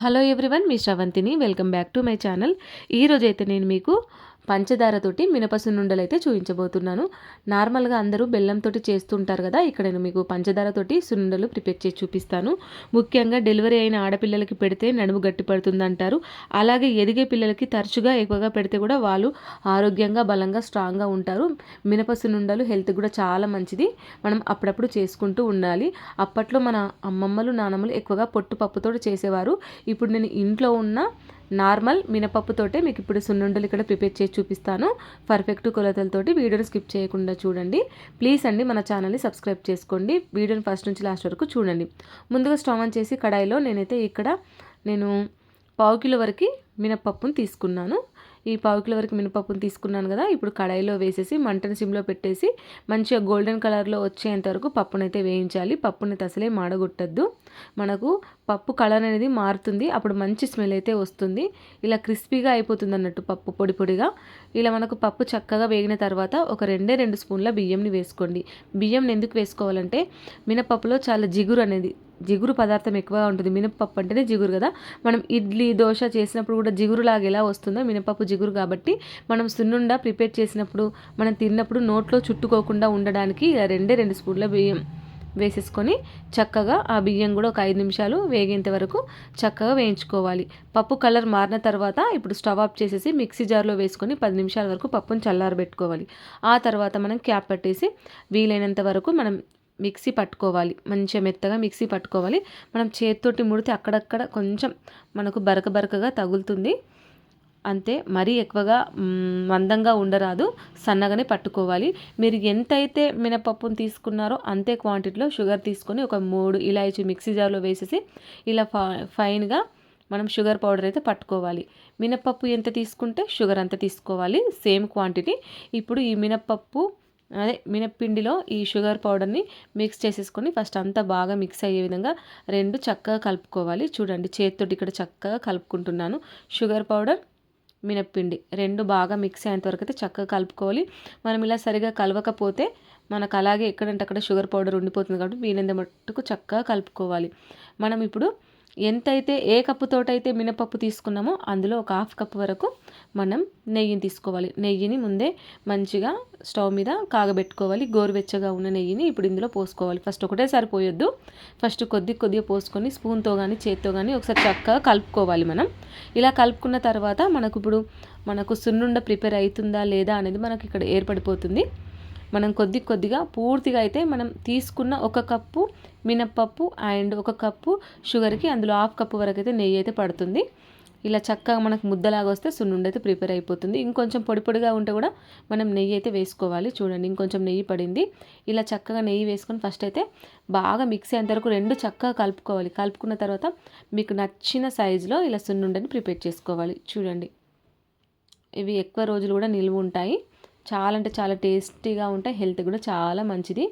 Hello everyone మీ శ్రవంతిని. Welcome back to my channel. ఈరోజైతే నేను మీకు పంచదారతోటి మినపసునుండలు అయితే చూపించబోతున్నాను. నార్మల్గా అందరూ బెల్లంతో చేస్తుంటారు కదా ఇక్కడ నేను మీకు పంచదారతోటి సునుండలు ప్రిపేర్ చేసి చూపిస్తాను. ముఖ్యంగా డెలివరీ అయిన ఆడపిల్లలకి పెడితే నడుము గట్టి పడుతుంది అంటారు అలాగే ఎదిగే పిల్లలకి తరచుగా ఎక్కువగా పెడితే కూడా వాళ్ళు ఆరోగ్యంగా బలంగా స్ట్రాంగ్గా ఉంటారు. మినపసునుండలు హెల్త్ కూడా చాలా మంచిది. మనం అప్పుడప్పుడు చేసుకుంటూ ఉండాలి. అప్పట్లో మన అమ్మమ్మలు నానమ్మలు ఎక్కువగా పొట్టు పప్పుతో చేసేవారు. ఇప్పుడు నేను ఇంట్లో ఉన్న నార్మల్ మినపప్పుతోటే మీకు ఇప్పుడు సున్నుండలు ఇక్కడ ప్రిపేర్ చేసి చూపిస్తాను. పర్ఫెక్ట్ కొలతలతోటి వీడియోని స్కిప్ చేయకుండా చూడండి. ప్లీజ్ అండి మన ఛానల్ని సబ్స్క్రైబ్ చేసుకోండి. వీడియోని ఫస్ట్ నుంచి లాస్ట్ వరకు చూడండి. ముందుగా స్టవ్ ఆన్ చేసి కడాయిలో నేనైతే ఇక్కడ నేను పావు కిలో వరకు మినపప్పును తీసుకున్నాను. ఈ పావు కిలో వరకు మినపప్పును తీసుకున్నాను కదా ఇప్పుడు కడాయిలో వేసేసి మంటను సిమ్లో పెట్టేసి మంచిగా గోల్డెన్ కలర్లో వచ్చేంత వరకు పప్పునైతే వేయించాలి. పప్పుని అసలే మాడగొట్టద్దు. మనకు పప్పు కలర్ అనేది మారుతుంది అప్పుడు మంచి స్మెల్ అయితే వస్తుంది. ఇలా క్రిస్పీగా అయిపోతుంది అన్నట్టు పప్పు పొడి పొడిగా. ఇలా మనకు పప్పు చక్కగా వేగిన తర్వాత ఒక రెండే రెండు స్పూన్ల బియ్యంని వేసుకోండి. బియ్యంని ఎందుకు వేసుకోవాలంటే మినపప్పులో చాలా జిగురు అనేది జిగురు పదార్థం ఎక్కువగా ఉంటుంది. మినపప్పు అంటేనే జిగురు కదా. మనం ఇడ్లీ దోశ చేసినప్పుడు కూడా జిగురులాగా ఎలా వస్తుందో మినపప్పు జిగురు కాబట్టి మనం సున్నుండా ప్రిపేర్ చేసినప్పుడు మనం తిన్నప్పుడు నోట్లో చుట్టుకోకుండా ఉండడానికి రెండే రెండు స్పూన్ల బియ్యం వేసేసుకొని చక్కగా ఆ బియ్యం కూడా ఒక ఐదు నిమిషాలు వేగేంత వరకు చక్కగా వేయించుకోవాలి. పప్పు కలర్ మారిన తర్వాత ఇప్పుడు స్టవ్ ఆఫ్ చేసేసి మిక్సీ జార్లో వేసుకొని పది నిమిషాల వరకు పప్పును చల్లారబెట్టుకోవాలి. ఆ తర్వాత మనం క్యాప్ పెట్టేసి వీలైనంత వరకు మనం మిక్సీ పట్టుకోవాలి. మంచిగా మెత్తగా మిక్సీ పట్టుకోవాలి. మనం చేతితోటి ముడితే అక్కడక్కడ కొంచెం మనకు బరక బరకగా తగులుతుంది. అంతే మరీ ఎక్కువగా మందంగా ఉండరాదు. సన్నగానే పట్టుకోవాలి. మీరు ఎంతైతే మినపప్పును తీసుకున్నారో అంతే క్వాంటిటీలో షుగర్ తీసుకొని ఒక మూడు ఇలాచి మిక్సీ జార్లో వేసేసి ఇలా ఫైన్గా మనం షుగర్ పౌడర్ అయితే పట్టుకోవాలి. మినపప్పు ఎంత తీసుకుంటే షుగర్ అంత తీసుకోవాలి. Same quantity. ఇప్పుడు ఈ మినపప్పు అదే మినప్పిండిలో ఈ షుగర్ పౌడర్ని మిక్స్ చేసేసుకొని ఫస్ట్ అంతా బాగా మిక్స్ అయ్యే విధంగా రెండు చక్కగా కలుపుకోవాలి. చూడండి చేతితోటి ఇక్కడ చక్కగా కలుపుకుంటున్నాను. షుగర్ పౌడర్ మినప్పిండి రెండు బాగా మిక్స్ అయ్యేంతవరకు అయితే చక్కగా కలుపుకోవాలి. మనం ఇలా సరిగా కలవకపోతే మనకు అలాగే ఎక్కడంటే అక్కడ షుగర్ పౌడర్ ఉండిపోతుంది కాబట్టి వీలైనంత మట్టుకు చక్కగా కలుపుకోవాలి. మనం ఇప్పుడు ఎంతైతే ఏ కప్పుతోటైతే మినపప్పు తీసుకున్నామో అందులో ఒక హాఫ్ కప్ వరకు మనం నెయ్యిని తీసుకోవాలి. నెయ్యిని ముందే మంచిగా స్టవ్ మీద కాగబెట్టుకోవాలి. గోరువెచ్చగా ఉన్న నెయ్యిని ఇప్పుడు ఇందులో పోసుకోవాలి. ఫస్ట్ ఒకటేసారి పోయొద్దు. ఫస్ట్ కొద్ది కొద్దిగా పోసుకొని స్పూన్తో కానీ చేత్తో కానీ ఒకసారి చక్కగా కలుపుకోవాలి మనం. ఇలా కలుపుకున్న తర్వాత మనకు ఇప్పుడు మనకు సున్నుండ ప్రిపేర్ అవుతుందా లేదా అనేది మనకి ఇక్కడ ఏర్పడిపోతుంది. మనం కొద్ది కొద్దిగా పూర్తిగా అయితే మనం తీసుకున్న ఒక కప్పు మినప్పప్పు అండ్ ఒక కప్పు షుగర్కి అందులో హాఫ్ కప్పు వరకు అయితే నెయ్యి అయితే పడుతుంది. ఇలా చక్కగా మనకు ముద్దలాగా వస్తే సున్నుండి అయితే ప్రిపేర్ అయిపోతుంది. ఇంకొంచెం పొడి పొడిగా ఉంటే కూడా మనం నెయ్యి అయితే వేసుకోవాలి. చూడండి ఇంకొంచెం నెయ్యి పడింది. ఇలా చక్కగా నెయ్యి వేసుకొని ఫస్ట్ అయితే బాగా మిక్స్ అయ్యేంత వరకు రెండు చక్కగా కలుపుకోవాలి. కలుపుకున్న తర్వాత మీకు నచ్చిన సైజులో ఇలా సున్నుండని ప్రిపేర్ చేసుకోవాలి. చూడండి ఇవి ఎక్కువ రోజులు కూడా నిల్వ ఉంటాయి. చాలా అంటే చాలా టేస్టీగా ఉంటాయి. హెల్త్ కూడా చాలా మంచిది.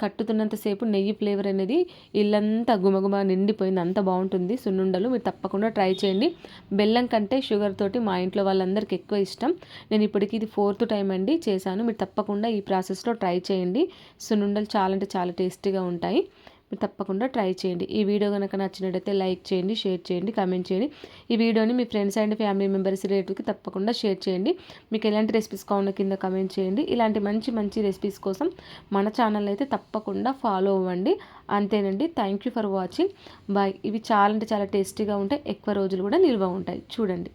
కట్టుతున్నంతసేపు నెయ్యి ఫ్లేవర్ అనేది ఇల్లంతా గుమగుమ నిండిపోయింది. అంత బాగుంటుంది. సున్నుండలు మీరు తప్పకుండా ట్రై చేయండి. బెల్లం కంటే షుగర్ తోటి మా ఇంట్లో వాళ్ళందరికీ ఎక్కువ ఇష్టం. నేను ఇప్పటికి ఇది ఫోర్త్ టైం అండి చేశాను. మీరు తప్పకుండా ఈ ప్రాసెస్లో ట్రై చేయండి. సున్నుండలు చాలా అంటే చాలా టేస్టీగా ఉంటాయి. మీరు తప్పకుండా ట్రై చేయండి. ఈ వీడియో కనుక నచ్చినట్టయితే లైక్ చేయండి షేర్ చేయండి కామెంట్ చేయండి. ఈ వీడియోని మీ ఫ్రెండ్స్ అండ్ ఫ్యామిలీ మెంబర్స్ రిలేటివ్కి తప్పకుండా షేర్ చేయండి. మీకు ఎలాంటి రెసిపీస్ కావాలో కింద కమెంట్ చేయండి. ఇలాంటి మంచి మంచి రెసిపీస్ కోసం మన ఛానల్ అయితే తప్పకుండా ఫాలో అవ్వండి. అంతేనండి. Thank you for watching. Bye. ఇవి చాలా అంటే చాలా టేస్టీగా ఉంటాయి. ఎక్కువ రోజులు కూడా నిల్వ ఉంటాయి. చూడండి.